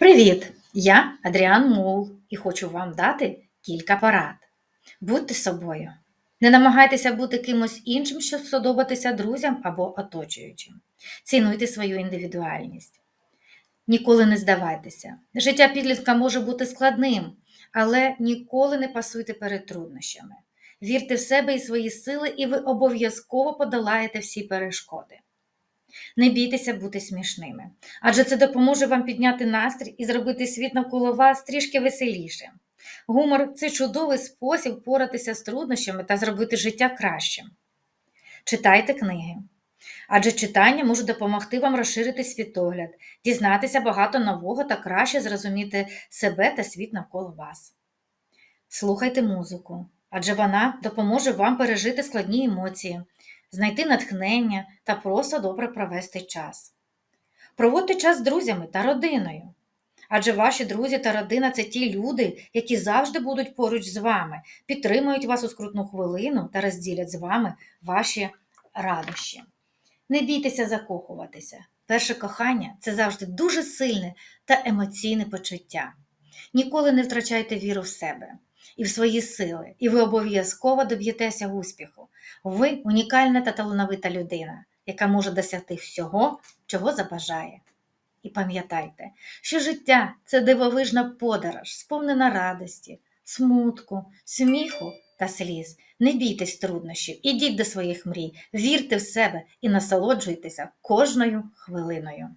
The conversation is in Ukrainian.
Привіт! Я Адріан Мул і хочу вам дати кілька порад. Будьте собою. Не намагайтеся бути кимось іншим, щоб сподобатися друзям або оточуючим. Цінуйте свою індивідуальність. Ніколи не здавайтеся. Життя підлітка може бути складним, але ніколи не пасуйте перед труднощами. Вірте в себе і свої сили, і ви обов'язково подолаєте всі перешкоди. Не бійтеся бути смішними, адже це допоможе вам підняти настрій і зробити світ навколо вас трішки веселішим. Гумор це чудовий спосіб впоратися з труднощами та зробити життя кращим. Читайте книги, адже читання може допомогти вам розширити світогляд, дізнатися багато нового та краще зрозуміти себе та світ навколо вас. Слухайте музику, адже вона допоможе вам пережити складні емоції, знайти натхнення та просто добре провести час. Проводьте час з друзями та родиною. Адже ваші друзі та родина це ті люди, які завжди будуть поруч з вами, підтримують вас у скрутну хвилину та розділять з вами ваші радощі. Не бійтеся закохуватися. Перше кохання це завжди дуже сильне та емоційне почуття. Ніколи не втрачайте віру в себе і в свої сили, і ви обов'язково доб'єтеся успіху. Ви унікальна та талановита людина, яка може досягти всього, чого забажає. І пам'ятайте, що життя це дивовижна подорож, сповнена радості, смутку, сміху та сліз. Не бійтесь труднощів, ідіть до своїх мрій, вірте в себе і насолоджуйтеся кожною хвилиною.